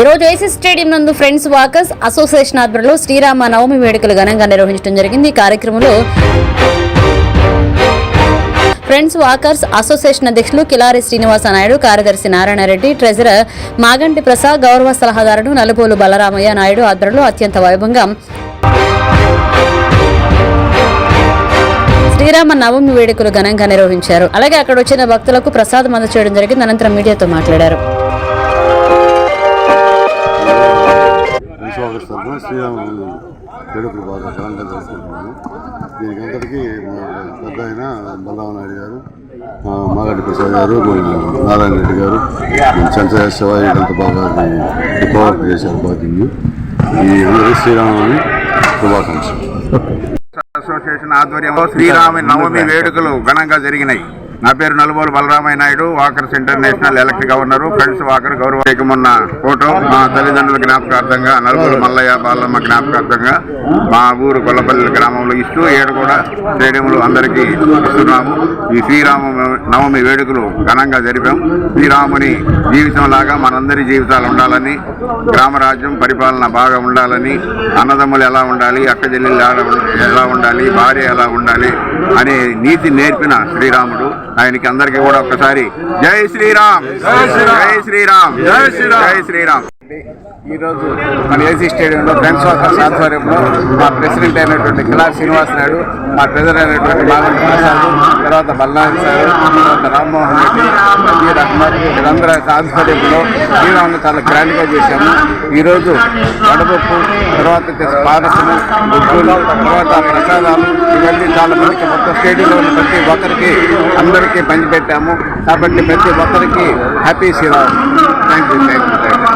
ఈరోజు AC stadium నందు friends walkers association ఆధ్వర్యంలో శ్రీరామ నవమి వేడుకలు ఘనంగా నిర్వహించడం జరిగింది. ఈ కార్యక్రమంలో ఫ్రెండ్స్ వాకర్స్ అసోసియేషన్ అధ్యక్షులు కిలారి శ్రీనివాస నాయుడు కార్యదర్శి నారాయణరెడ్డి ట్రెజరర్ మాగంటి ప్రసాద్ గౌరవ సలహాదారుడు నలుబోలు బలరామయ్య నాయుడు ఆధ్వర్యంలో అత్యంత వైభవంగా శ్రీరామ నవమి వేడుకలు ఘనంగా నిర్వహించారు. అలాగే అక్కడ వచ్చిన భక్తులకు ప్రసాదం అందచేయడం జరిగింది. అనంతరం మీడియాతో మాట్లాడారు. విశ్వాస శ్రీరామ వేడుకలు బాగా ఘనంగా జరుపుకుంటున్నాము దీనికి అంతటికీ మా పెద్ద ఆయన బలరామ నాయుడు గారు ఆ, ప్రసాద్ గారు నారాయణ రెడ్డి గారు మన చంచయ శివ బాగా రికవర్ చేశారు బాగా దీన్ని ఈ అందరికీ శ్రీరామని శుభాకాంక్షలు. అసోసియేషన్ ఆధ్వర్యంలో శ్రీరామ నవమి వేడుకలు ఘనంగా జరిగినాయి. నా పేరు Nalubolu Balaramaiah Naidu walkers international elect governor. Friends walker గౌరవ మొన్న ఫోటో మా తల్లిదండ్రుల జ్ఞాపకార్థంగా నలుగురు మల్లయ్య బాలమ్మ జ్ఞాపకార్థంగా మా ఊరు కొల్లపల్లి గ్రామంలో ఇస్తూ ఏడు కూడా స్టేడియంలో అందరికీ ఇస్తున్నాము. ఈ శ్రీరామ నవమి వేడుకలు ఘనంగా జరిపాం. శ్రీరాముని జీవితంలాగా మనందరి జీవితాలు ఉండాలని గ్రామరాజ్యం పరిపాలన బాగా ఉండాలని అన్నదమ్ములు ఎలా ఉండాలి అక్క చెల్లెలు ఎలా ఉండాలి భార్య ఎలా ఉండాలి అనే నీతి నేర్పిన శ్రీరాముడు. ఆయనకి అందరికీ కూడా ఒక్కసారి జై శ్రీరామ్. జై శ్రీరామ్. జై శ్రీరామ్. జై శ్రీరామ్. ఈరోజు మన ఏసీ స్టేడియంలో ఫ్రెండ్స్ వాకర్స్ ఆధ్వర్యంలో మా ప్రెసిడెంట్ అయినటువంటి కిలార్ శ్రీనివాస్ నాయుడు మా ట్రెజర్ అయినటువంటి బాలన్ ప్రసాద్ తర్వాత బల్లారి సార్ తర్వాత రామ్మోహన్ రెడ్డి నజీర్ అహ్మద్ వీళ్ళందరూ ఆధ్వర్యంలో శ్రీరాముని చాలా గ్రాండ్గా చేశాము. ఈరోజు వడపప్పు తర్వాత వచ్చేసి పానకము గుడ్డులు తర్వాత ప్రసాదాలు ఇవన్నీ చాలా మందికి మొత్తం స్టేడియంలో ఉన్న ప్రతి ఒక్కరికి అందరికీ పంచిపెట్టాము. కాబట్టి ప్రతి ఒక్కరికి happy Sriram. Thank you thank you thank you.